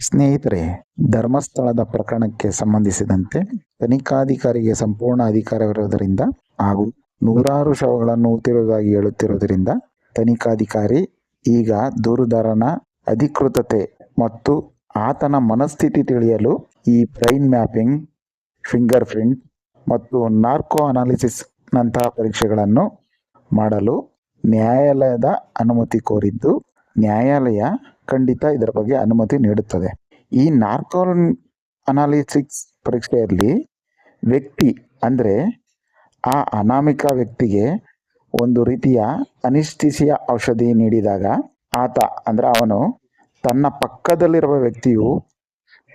ಸ್ನೇಹಿತರೆ, ಧರ್ಮಸ್ಥಳದ ಪ್ರಕರಣಕ್ಕೆ ಸಂಬಂಧಿಸಿದಂತೆ ತನಿಖಾಧಿಕಾರಿಗೆ ಸಂಪೂರ್ಣ ಅಧಿಕಾರವಿರುವುದರಿಂದ ಹಾಗೂ ನೂರಾರು ಶವಗಳನ್ನು ಊತಿರುವುದಾಗಿ ಹೇಳುತ್ತಿರುವುದರಿಂದ ತನಿಖಾಧಿಕಾರಿ ಈಗ ದೂರುದಾರನ ಅಧಿಕೃತತೆ ಮತ್ತು ಆತನ ಮನಸ್ಥಿತಿ ತಿಳಿಯಲು ಈ ಬ್ರೈನ್ ಮ್ಯಾಪಿಂಗ್ ಫಿಂಗರ್ ಪ್ರಿಂಟ್ ಮತ್ತು ನಾರ್ಕೋ ಅನಾಲಿಸಿಸ್ ನಂತಹ ಪರೀಕ್ಷೆಗಳನ್ನು ಮಾಡಲು ನ್ಯಾಯಾಲಯದ ಅನುಮತಿ ಕೋರಿದ್ದು, ನ್ಯಾಯಾಲಯ ಖಂಡಿತ ಇದರ ಬಗ್ಗೆ ಅನುಮತಿ ನೀಡುತ್ತದೆ. ಈ ನಾರ್ಕೋಲ್ ಅನಾಲಿಸಿಕ್ಸ್ ಪರೀಕ್ಷೆಯಲ್ಲಿ ವ್ಯಕ್ತಿ ಅಂದರೆ ಆ ಅನಾಮಿಕ ವ್ಯಕ್ತಿಗೆ ಒಂದು ರೀತಿಯ ಅನಿಶ್ಚಿಸಿಯ ಔಷಧಿ ನೀಡಿದಾಗ ಆತ ಅಂದರೆ ಅವನು ತನ್ನ ಪಕ್ಕದಲ್ಲಿರುವ ವ್ಯಕ್ತಿಯು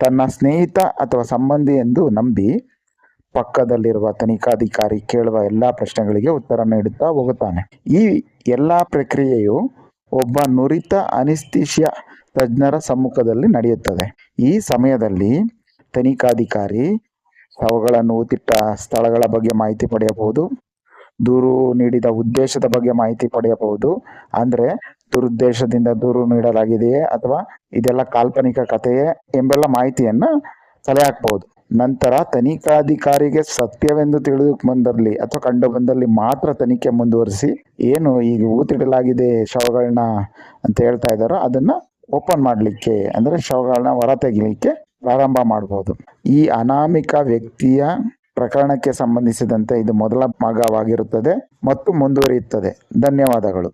ತನ್ನ ಸ್ನೇಹಿತ ಅಥವಾ ಸಂಬಂಧಿ ಎಂದು ನಂಬಿ ಪಕ್ಕದಲ್ಲಿರುವ ತನಿಖಾಧಿಕಾರಿ ಕೇಳುವ ಎಲ್ಲ ಪ್ರಶ್ನೆಗಳಿಗೆ ಉತ್ತರ ನೀಡುತ್ತಾ ಹೋಗುತ್ತಾನೆ. ಈ ಎಲ್ಲ ಪ್ರಕ್ರಿಯೆಯು ಒಬ್ಬ ನುರಿತ ಅನಿಸ್ತಿಷ್ಯ ತಜ್ಞರ ಸಮ್ಮುಖದಲ್ಲಿ ನಡೆಯುತ್ತದೆ. ಈ ಸಮಯದಲ್ಲಿ ತನಿಖಾಧಿಕಾರಿ ಶವಗಳನ್ನು ಊತಿಟ್ಟ ಸ್ಥಳಗಳ ಬಗ್ಗೆ ಮಾಹಿತಿ ಪಡೆಯಬಹುದು, ದೂರು ನೀಡಿದ ಉದ್ದೇಶದ ಬಗ್ಗೆ ಮಾಹಿತಿ ಪಡೆಯಬಹುದು. ಅಂದರೆ ದುರುದ್ದೇಶದಿಂದ ದೂರು ನೀಡಲಾಗಿದೆಯೇ ಅಥವಾ ಇದೆಲ್ಲ ಕಾಲ್ಪನಿಕ ಕಥೆಯೇ ಎಂಬೆಲ್ಲ ಮಾಹಿತಿಯನ್ನು ಕಲೆ ಹಾಕಬಹುದು. ನಂತರ ತನಿಖಾಧಿಕಾರಿಗೆ ಸತ್ಯವೆಂದು ತಿಳಿದು ಬಂದಲ್ಲಿ ಅಥವಾ ಕಂಡು ಬಂದಲ್ಲಿ ಮಾತ್ರ ತನಿಖೆ ಮುಂದುವರಿಸಿ ಏನು ಈಗ ಊತಿಡಲಾಗಿದೆ ಶವಗಳನ್ನ ಅಂತ ಹೇಳ್ತಾ ಇದ್ದಾರೋ ಅದನ್ನ ಓಪನ್ ಮಾಡಲಿಕ್ಕೆ ಅಂದರೆ ಶವಗಳನ್ನ ಹೊರ ತೆಗಿಲಿಕ್ಕೆ ಪ್ರಾರಂಭ ಮಾಡಬಹುದು ಈ ಅನಾಮಿಕ ವ್ಯಕ್ತಿಯ ಪ್ರಕರಣಕ್ಕೆ ಸಂಬಂಧಿಸಿದಂತೆ ಇದು ಮೊದಲ ಭಾಗವಾಗಿರುತ್ತದೆ ಮತ್ತು ಮುಂದುವರಿಯುತ್ತದೆ. ಧನ್ಯವಾದಗಳು.